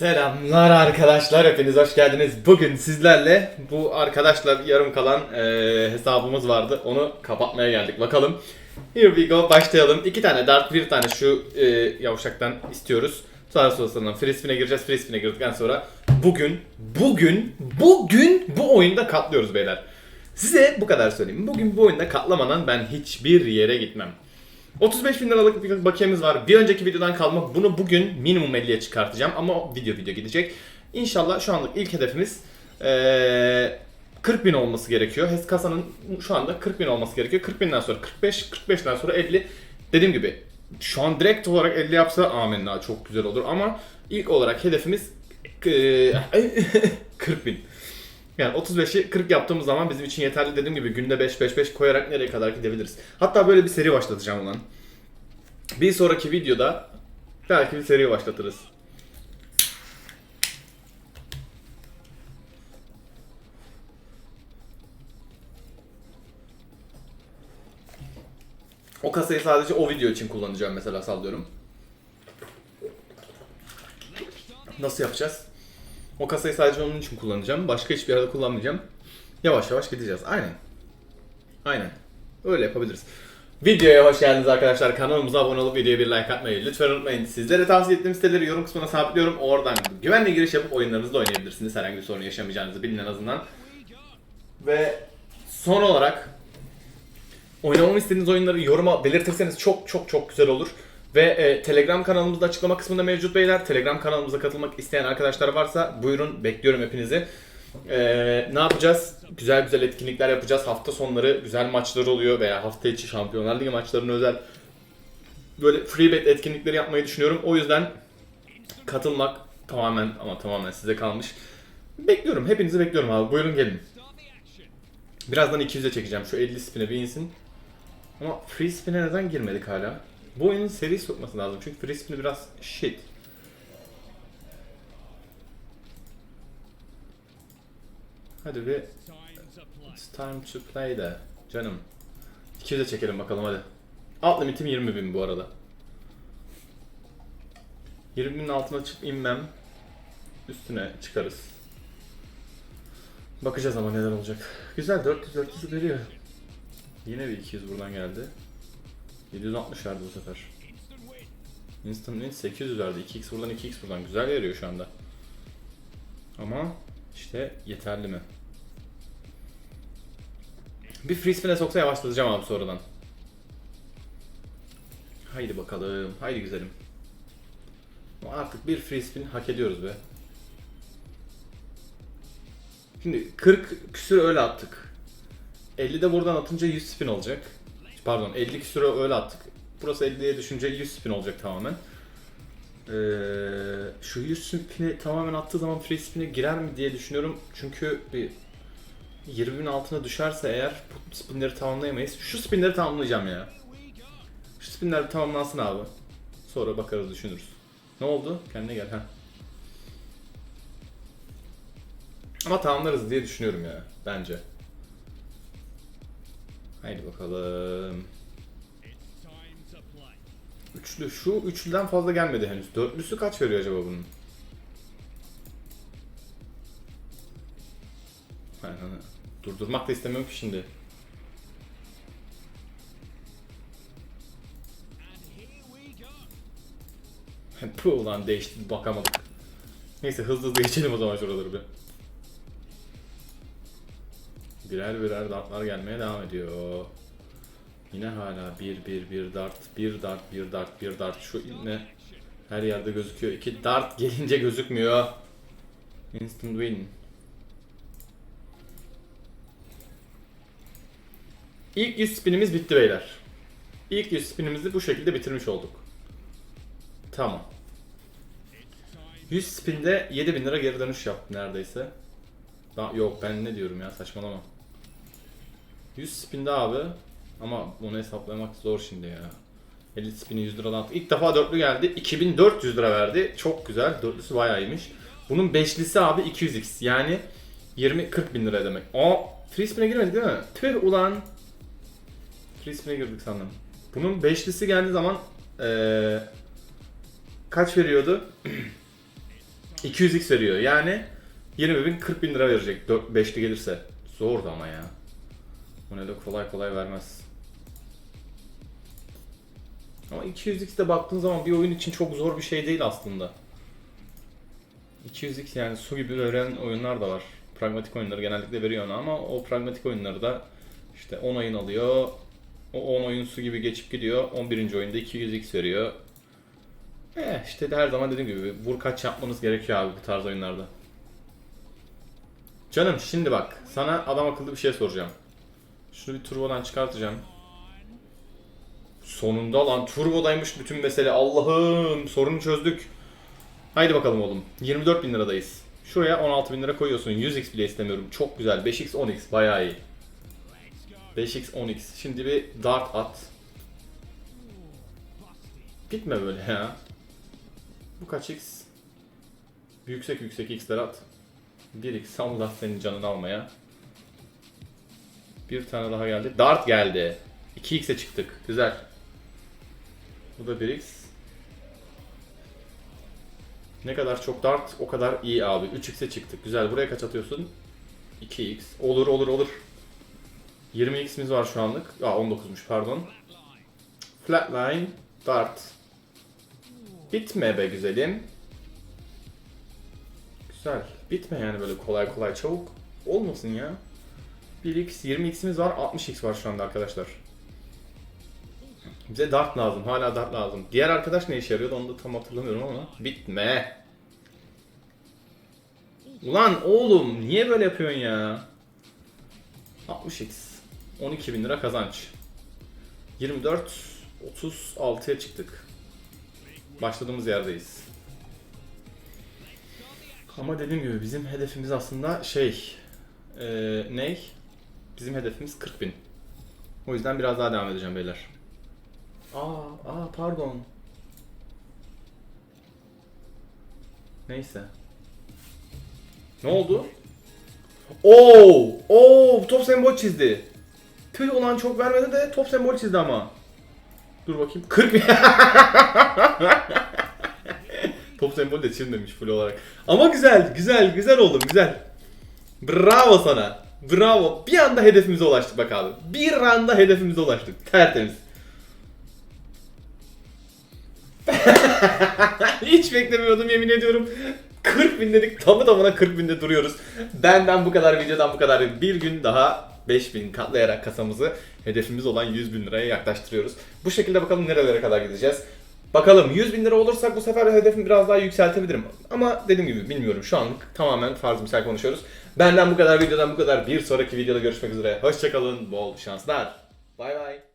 Selamlar arkadaşlar hepiniz hoş geldiniz. Bugün sizlerle bu arkadaşlar yarım kalan e, hesabımız vardı. Onu kapatmaya geldik. Bakalım. Here we go. Başlayalım. İki tane dart, bir tane şu e, yavşaktan istiyoruz. Sonra sonrasında spin'e gireceğiz. Spin'e girdikten sonra bugün, bugün, bugün bu oyunda katlıyoruz beyler. Size bu kadar söyleyeyim. Bugün bu oyunda katlamadan ben hiçbir yere gitmem. 35 bin liralık bir bakiyemiz var. Bir önceki videodan kalma. Bunu bugün minimum 50'ye çıkartacağım ama video video gidecek. İnşallah şu anlık ilk hedefimiz eee 40 bin olması gerekiyor. HES kasanın şu anda 40 bin olması gerekiyor. 40 binden sonra 45, 45'ten sonra 50. Dediğim gibi şu an direkt olarak 50 yapsa amenna çok güzel olur ama ilk olarak hedefimiz eee, 40 bin. Yani 35'i 40 yaptığımız zaman bizim için yeterli dediğim gibi günde 5-5-5 koyarak nereye kadar gidebiliriz. Hatta böyle bir seri başlatacağım ulan. Bir sonraki videoda belki bir seri başlatırız. O kasayı sadece o video için kullanacağım mesela sallıyorum. Nasıl yapacağız? O kasayı sadece onun için kullanacağım. Başka hiçbir yerde kullanmayacağım. Yavaş yavaş gideceğiz. Aynen. Aynen. Öyle yapabiliriz. Videoya hoş geldiniz arkadaşlar. Kanalımıza abone olup videoya bir like atmayı lütfen unutmayın. Sizlere tavsiye ettiğim siteleri yorum kısmına sabitliyorum. Oradan güvenli giriş yapıp oyunlarınızı da oynayabilirsiniz. Herhangi bir sorun yaşamayacağınızı bilin en azından. Ve son olarak oynamamı istediğiniz oyunları yoruma belirtirseniz çok çok çok güzel olur. Ve e, Telegram kanalımızda açıklama kısmında mevcut beyler. Telegram kanalımıza katılmak isteyen arkadaşlar varsa buyurun bekliyorum hepinizi. E, ne yapacağız? Güzel güzel etkinlikler yapacağız. Hafta sonları güzel maçlar oluyor veya hafta içi Şampiyonlar Ligi maçlarına özel böyle free bet etkinlikleri yapmayı düşünüyorum. O yüzden katılmak tamamen ama tamamen size kalmış. Bekliyorum. Hepinizi bekliyorum abi. Buyurun gelin. Birazdan 200'e çekeceğim. Şu 50 spin'e bir insin. Ama free spin'e neden girmedik hala? Bu oyunun seri sokması lazım. Çünkü free biraz shit. Hadi bir It's time to play de canım. 200'e çekelim bakalım hadi. Alt limitim 20 bin bu arada. 20 binin altına çıkıp inmem. Üstüne çıkarız. Bakacağız ama neler olacak. Güzel 400 400 veriyor. Yine bir 200 buradan geldi. 760 verdi bu sefer. Instant win 800 verdi. 2x buradan 2x buradan. Güzel veriyor şu anda. Ama işte yeterli mi? Bir free spin'e soksa yavaşlatacağım abi sonradan. Haydi bakalım. Haydi güzelim. Artık bir free spin hak ediyoruz be. Şimdi 40 küsür öyle attık. 50 de buradan atınca 100 spin olacak. Pardon 50 küsür öyle attık. Burası 50'ye düşünce 100 spin olacak tamamen. Ee, şu 100 spin'i tamamen attığı zaman free spin'e girer mi diye düşünüyorum. Çünkü bir 20'bin altına düşerse eğer bu spinleri tamamlayamayız. Şu spinleri tamamlayacağım ya. Şu spinler tamamlansın abi. Sonra bakarız düşünürüz. Ne oldu? Kendine gel ha. Ama tamamlarız diye düşünüyorum ya. Bence. Haydi bakalım. Üçlü. Şu üçlüden fazla gelmedi henüz. Dörtlüsü kaç veriyor acaba bunun? Hani durdurmak da istemiyorum ki şimdi. Puh ulan değişti bakamadık. Neyse hızlı hızlı geçelim o zaman şuraları bir. Birer birer dartlar gelmeye devam ediyor. Yine hala bir bir bir dart, bir dart, bir dart, bir dart. Şu yine her yerde gözüküyor. İki dart gelince gözükmüyor. Instant win. İlk 100 spinimiz bitti beyler. İlk 100 spinimizi bu şekilde bitirmiş olduk. Tamam. 100 spinde 7000 lira geri dönüş yaptı neredeyse. Daha, yok ben ne diyorum ya saçmalama. 100 spinde abi ama bunu hesaplamak zor şimdi ya. 50 spini 100 liradan attı. İlk defa dörtlü geldi. 2400 lira verdi. Çok güzel. Dörtlüsü bayağı iyiymiş. Bunun beşlisi abi 200x. Yani 20-40 bin lira demek. Aa free spin'e girmedik değil mi? Tüh ulan. Free spin'e girdik sandım. Bunun beşlisi geldiği zaman ee, kaç veriyordu? 200x veriyor. Yani 20 bin 40 bin lira verecek 4, 5'li gelirse. Zordu ama ya. Ne de kolay kolay vermez. Ama 200x de baktığın zaman bir oyun için çok zor bir şey değil aslında. 200x yani su gibi veren oyunlar da var. Pragmatik oyunları genellikle veriyor ona ama o pragmatik oyunları da işte 10 oyun alıyor. O 10 oyun su gibi geçip gidiyor. 11. oyunda 200x veriyor. Eh işte de her zaman dediğim gibi vur kaç yapmanız gerekiyor abi bu tarz oyunlarda. Canım şimdi bak sana adam akıllı bir şey soracağım. Şunu bir turbodan çıkartacağım. Sonunda lan turbodaymış bütün mesele. Allah'ım sorunu çözdük. Haydi bakalım oğlum. 24 bin liradayız. Şuraya 16 bin lira koyuyorsun. 100x bile istemiyorum. Çok güzel. 5x 10x bayağı iyi. 5x 10x. Şimdi bir dart at. Gitme böyle ya. Bu kaç x? Yüksek yüksek x'ler at. 1x Allah senin canını almaya. Bir tane daha geldi. Dart geldi. 2x'e çıktık. Güzel. Bu da 1x. Ne kadar çok dart o kadar iyi abi. 3x'e çıktık. Güzel. Buraya kaç atıyorsun? 2x. Olur olur olur. 20x'imiz var şu anlık. Aa 19'muş pardon. Flatline. Dart. Bitme be güzelim. Güzel. Bitme yani böyle kolay kolay çabuk. Olmasın ya. 1x 20x'imiz var 60x var şu anda arkadaşlar. Bize dart lazım. Hala dart lazım. Diğer arkadaş ne işe yarıyordu onu da tam hatırlamıyorum ama. Bitme. Ulan oğlum niye böyle yapıyorsun ya? 60x. 12 bin lira kazanç. 24 36'ya çıktık. Başladığımız yerdeyiz. Ama dediğim gibi bizim hedefimiz aslında şey e, ne? Bizim hedefimiz 40 bin. O yüzden biraz daha devam edeceğim beyler. Aa, aa pardon. Neyse. Ne oldu? Oo, oo top sembol çizdi. Tüy olan çok vermedi de top sembol çizdi ama. Dur bakayım. 40 bin. top sembol de çizmemiş full olarak. Ama güzel, güzel, güzel oğlum, güzel. Bravo sana. Bravo. Bir anda hedefimize ulaştık bak abi. Bir anda hedefimize ulaştık. Tertemiz. Hiç beklemiyordum yemin ediyorum. 40 bin dedik tamı tamına 40 binde duruyoruz. Benden bu kadar videodan bu kadar. Bir gün daha 5000 katlayarak kasamızı hedefimiz olan 100 bin liraya yaklaştırıyoruz. Bu şekilde bakalım nerelere kadar gideceğiz. Bakalım 100 bin lira olursak bu sefer hedefimi biraz daha yükseltebilirim. Ama dediğim gibi bilmiyorum şu anlık tamamen farz misal konuşuyoruz. Benden bu kadar videodan bu kadar. Bir sonraki videoda görüşmek üzere. Hoşçakalın. Bol şanslar. Bay bay.